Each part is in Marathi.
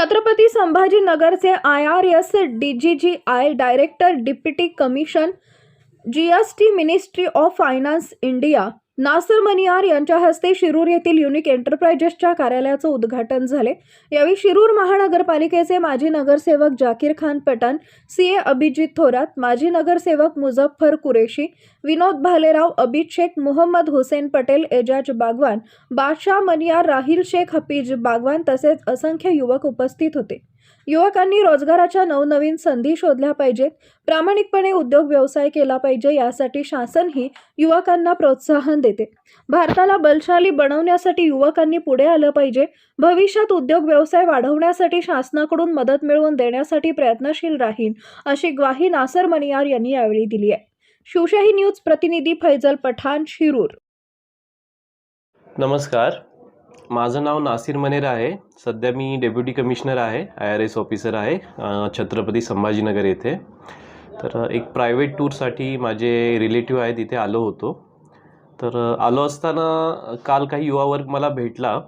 Chhatrapati संभाजीनगरचे I R S D G G I director deputy commission G S T ministry of finance India Nasar Maniyar यांच्या हस्ते शिरूर येथील युनिक एंटरप्राइजेसच्या कार्यालयाचं उद्घाटन झाले. यावेळी शिरूर महानगरपालिकेचे माजी नगरसेवक जाकीर खान पठाण सी ए अभिजित थोरात माजी नगरसेवक मुझफ्फर कुरेशी विनोद भालेराव अबिद शेख मोहम्मद हुसेन पटेल एजाज बागवान बादशाह मनियार राहिल शेख हफीज बागवान तसेच असंख्य युवक उपस्थित होते. युवकांनी रोजगाराच्या नवनवीन संधी शोधल्या पाहिजेत. प्रामाणिकपणे उद्योग व्यवसाय केला पाहिजे यासाठी शासनही युवकांना प्रोत्साहन देते. भारताला बलशाली बनवण्यासाठी युवकांनी पुढे आलं पाहिजे. भविष्यात उद्योग व्यवसाय वाढवण्यासाठी शासनाकडून मदत मिळवून देण्यासाठी प्रयत्नशील राहीन अशी ग्वाही नासर मनियार यांनी यावेळी दिली आहे. शिवशाही न्यूज प्रतिनिधी फैजल पठाण शिरूर. नमस्कार. माझं नाव नासिर मनेर आहे. सध्या मी डेप्युटी कमिशनर आहे आय आर एस ऑफिसर आहे छत्रपती संभाजीनगर येथे. तर एक प्रायव्हेट टूरसाठी माझे रिलेटिव्ह आहे तिथे आलो होतो. तर आलो असताना काल काही युवा वर्ग मला भेटला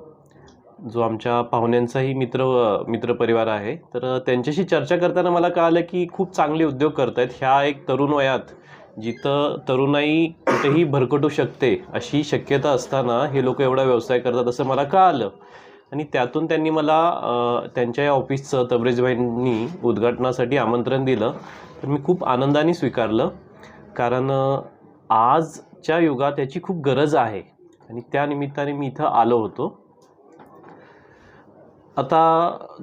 जो आमच्या पाहुण्यांचाही मित्र मित्रपरिवार आहे. तर त्यांच्याशी चर्चा करताना मला कळालं की खूप चांगले उद्योग करत आहेत ह्या एक तरुण वयात जिथं तरुणाई कुठेही भरकटू शकते अशी शक्यता असताना हे लोक एवढा व्यवसाय करतात असं मला कळालं. आणि त्यातून त्यांनी मला त्यांच्या या ऑफिसचं तबरेजबाईंनी उद्घाटनासाठी आमंत्रण दिलं. तर मी खूप आनंदाने स्वीकारलं. कारण आजच्या युगात याची खूप गरज आहे. आणि त्यानिमित्ताने मी इथं आलो होतो. आता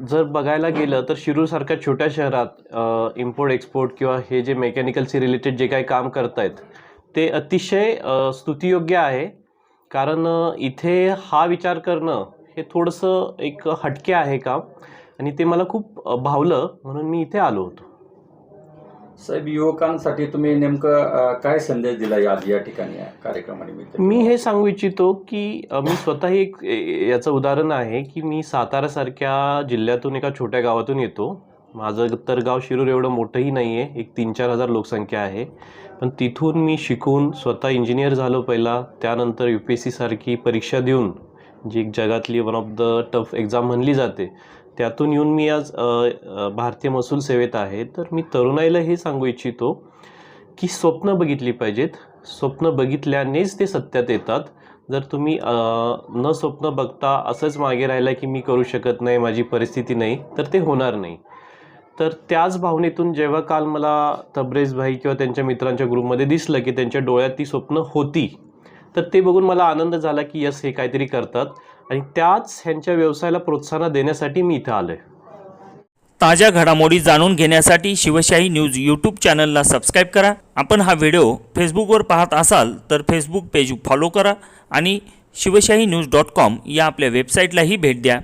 जर बघायला गेलं तर शिरूरसारख्या छोट्या शहरात इम्पोर्ट एक्सपोर्ट किंवा हे जे मेकॅनिकलशी रिलेटेड जे काही काम करतायत ते अतिशय स्तुतियोग्य आहे. कारण इथे हा विचार करणं हे थोडंसं एक हटके आहे काम. आणि ते मला खूप भावलं म्हणून मी इथे आलो होतो. साहेब युवकांसाठी तुम्ही नेमकं काय संदेश दिला या या ठिकाणी कार्यक्रमानिमित्त? मी हे सांगू इच्छितो की मी स्वतः एक याचं उदाहरण आहे की मी सातारासारख्या जिल्ह्यातून एका छोट्या गावातून येतो. माझं तर गाव शिरूर एवढं मोठंही नाही आहे एक तीन चार हजार लोकसंख्या आहे. पण तिथून मी शिकून स्वतः इंजिनियर झालो पहिला त्यानंतर यू पी एस सीसारखी परीक्षा देऊन जी एक जगातली one of the tough exam म्हणली जाते त्यातून येऊन मी आज भारतीय महसूल सेवेत आहे. तर मी तरुणाईला हे सांगू इच्छितो की स्वप्न बघितली पाहिजेत. स्वप्न बघितल्यानेच ते सत्यात येतात. जर तुम्ही न स्वप्न बघता असंच मागे राहिला की मी करू शकत नाही माझी परिस्थिती नाही तर ते होणार नाही. तर त्याच भावनेतून जेव्हा काल मला तब्रेज भाई किंवा त्यांच्या मित्रांच्या ग्रुपमध्ये दिसलं की त्यांच्या डोळ्यात ती स्वप्न होती तर ते बघून मला आनंद झाला की यस हे काहीतरी करतात. आणि त्याच ह्यांच्या व्यवसायाला प्रोत्साहन देण्यासाठी मी इथं आलो आहे ताज्या घडामोडी जाणून घेण्यासाठी शिवशाही न्यूज यूट्यूब चॅनलला सबस्क्राईब करा. आपण हा व्हिडिओ फेसबुकवर पाहत असाल तर फेसबुक पेज फॉलो करा आणि शिवशाही न्यूज डॉट कॉम या आपल्या वेबसाईटलाही भेट द्या.